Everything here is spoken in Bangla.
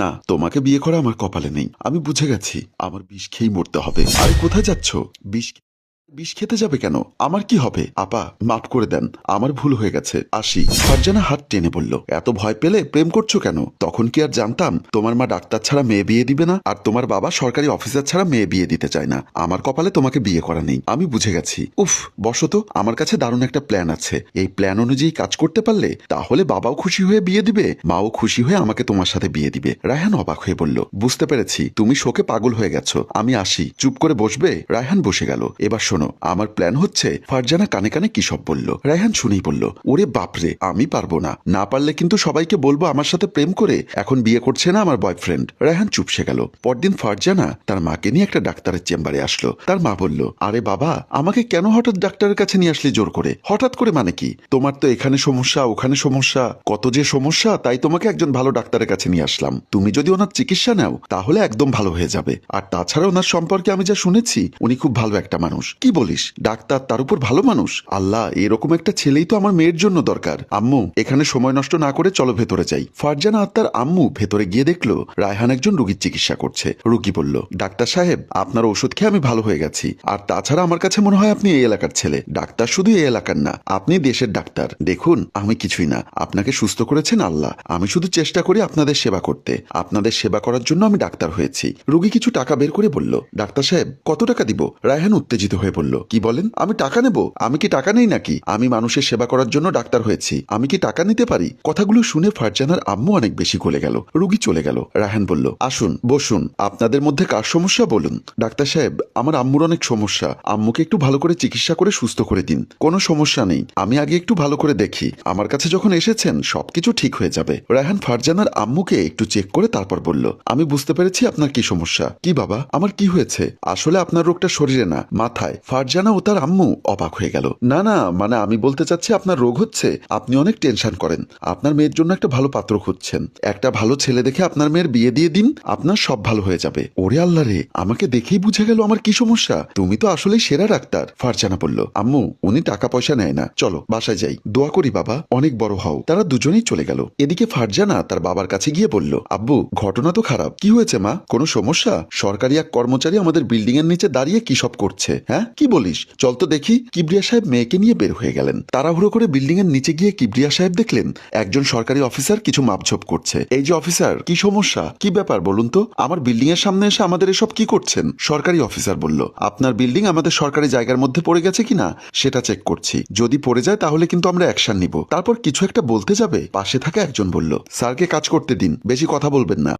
না, তোমাকে বিয়ে করা আমার কপালে নেই। আমি বুঝে গেছি, আমার বিষ খেয়েই মরতে হবে। আরে কোথায় যাচ্ছ? বিষ বিষ খেতে যাবে কেন? আমার কি হবে? আপা, মাফ করে দেন, আমার ভুল হয়ে গেছে। আসি। ফারজানা হাত টেনে বলল, এত ভয় পেলে প্রেম করছ কেন? তখন কি আর জানতাম, তোমার মা ডাক্তার ছাড়া মেয়ে বিয়ে দিবে না, আর তোমার বাবা সরকারি অফিসার ছাড়া মেয়ে বিয়ে দিতে চায় না। আমার কপালে তোমাকে বিয়ে করা নেই। আমি বুঝে গেছি। উফ, বসো তো, আমার কাছে দারুণ একটা প্ল্যান আছে। এই প্ল্যান অনুযায়ী কাজ করতে পারলে তাহলে বাবাও খুশি হয়ে বিয়ে দিবে, মাও খুশি হয়ে আমাকে তোমার সাথে বিয়ে দিবে। রায়হান অবাক হয়ে বলল, বুঝতে পেরেছি, তুমি শোকে পাগল হয়ে গেছো। আমি আসি। চুপ করে বসবে, রায়হান বসে গেল। এবার শোনো আমার প্ল্যান হচ্ছে ফারজানা কানে কানে কি সব বলল? রায়হান শুনেই বলল, ওরে বাপরে, আমি পারব না। না পারলে কিন্তু সবাইকে বলব আমার সাথে প্রেম করে। এখন বিয়ে করছে না আমার বয়ফ্রেন্ড রায়হান চুপসে গেল। পরদিন ফারজানা তার মাকে নিয়ে একটা ডাক্তারের চেম্বারে আসলো। তার মা বলল, আরে বাবা, আমাকে কেন হঠাৎ ডাক্তারের কাছে নিয়ে আসলি জোর করে? হঠাৎ করে মানে কি? তোমার তো এখানে সমস্যা, ওখানে সমস্যা। কত যে সমস্যা, তাই তোমাকে একজন ভালো ডাক্তারের কাছে নিয়ে আসলাম। তুমি যদি ওনার চিকিৎসা নাও, তাহলে একদম ভালো হয়ে যাবে। আর তাছাড়া ওনার সম্পর্কে আমি যা শুনেছি, উনি খুব ভালো একটা মানুষ। কি বলিস? ডাক্তার তার উপর ভালো মানুষ। আল্লাহ, এরকম একটা ছেলেই তো আমার মেয়ের জন্য দরকার। আম্মু, এখানে সময় নষ্ট না করে চলো ভেতরে যাই। ফারজানা আর তার আম্মু ভেতরে গিয়ে দেখল, রায়হান একজন রুগীর চিকিৎসা করছে। রুগী বলল, ডাক্তার সাহেব, আপনার ওষুধ খেয়ে আমি ভালো হয়ে গেছি। আর তাছাড়া আমার কাছে মনে হয় আপনি এই এলাকার ছেলে। ডাক্তার শুধু এই এলাকার না, আপনি দেশের ডাক্তার। দেখুন, আমি কিছুই না। আপনাকে সুস্থ করেছেন আল্লাহ। আমি শুধু চেষ্টা করি আপনাদের সেবা করতে। আপনাদের সেবা করার জন্য আমি ডাক্তার হয়েছি। রুগী কিছু টাকা বের করে বলল, ডাক্তার সাহেব, কত টাকা দিব? রায়হান উত্তেজিত হয়ে বলল কি বলেন? আমি টাকা নেব? আমি কি টাকা নেই নাকি? আমি মানুষের সেবা করার জন্য ডাক্তার হয়েছি। আমি কি টাকা নিতে পারি? কথাগুলো শুনে ফারজানার আম্মু অনেক বেশি গলে গেল। রুগী চলে গেল। রায়হান বলল, আসুন, বসুন। আপনাদের মধ্যে কার সমস্যা বলুন? ডাক্তার সাহেব, আমার আম্মুর অনেক সমস্যা। আম্মুকে একটু ভালো করে চিকিৎসা করে সুস্থ করে দিন। কোনো সমস্যা নেই। আমি আগে একটু ভালো করে দেখি। আমার কাছে যখন এসেছেন, সবকিছু ঠিক হয়ে যাবে। রায়হান ফারজানার আম্মুকে একটু চেক করে তারপর বলল, আমি বুঝতে পেরেছি আপনার কি সমস্যা। কি বাবা? আমার কি হয়েছে? আসলে আপনার রোগটা শরীরে না, মাথায়। ফারজানা ও তার আম্মু অবাক হয়ে গেল। না না মানে আমি বলতে চাচ্ছি আপনার রোগ হচ্ছে। আপনি অনেক টেনশন করেন। আপনার মেয়ের জন্য একটা ভালো পাত্র খুঁজছেন। একটা ভালো ছেলে দেখে আপনার মেয়ের বিয়ে দিয়ে দিন, আপনার সব ভালো হয়ে যাবে। ওরে আল্লাহ রে, আমাকে দেখেই বুঝে গেল আমার কি সমস্যা। তুমি তো আসলে সেরা ডাক্তার, ফারজানা বলল। আম্মু, উনি টাকা পয়সা নেয় না। চলো, বাসায় যাই। দোয়া করি বাবা, অনেক বড় হও। তারা দুজনেই চলে গেল। এদিকে ফারজানা তার বাবার কাছে গিয়ে বলল, আব্বু, ঘটনা তো খারাপ। কি হয়েছে মা? কোনো সমস্যা? সরকারি এক কর্মচারী আমাদের বিল্ডিং এর নিচে দাঁড়িয়ে কি সব করছে হ্যাঁ? কি বলিস? চল তো দেখি। কিবরিয়া সাহেব মেয়েকে নিয়ে বের হয়ে গেলেন। তাড়াহুড়ো করে বিল্ডিং এর নিচে গিয়ে কিবরিয়া সাহেব দেখলেন একজন সরকারি অফিসার কিছু মাপঝোপ করছে। এই যে অফিসার, কি সমস্যা? কি ব্যাপার বলুন তো? আমার বিল্ডিং এর সামনে এসে আমাদের এসব কি করছেন? সরকারি অফিসার বলল, আপনার বিল্ডিং আমাদের সরকারি জায়গার মধ্যে পড়ে গেছে কিনা সেটা চেক করছি। যদি পড়ে যায় তাহলে কিন্তু আমরা অ্যাকশন নিব। তারপর কিছু একটা বলতে যাবে? পাশে থাকা একজন বলল, স্যারকে কাজ করতে দিন, বেশি কথা বলবেন না।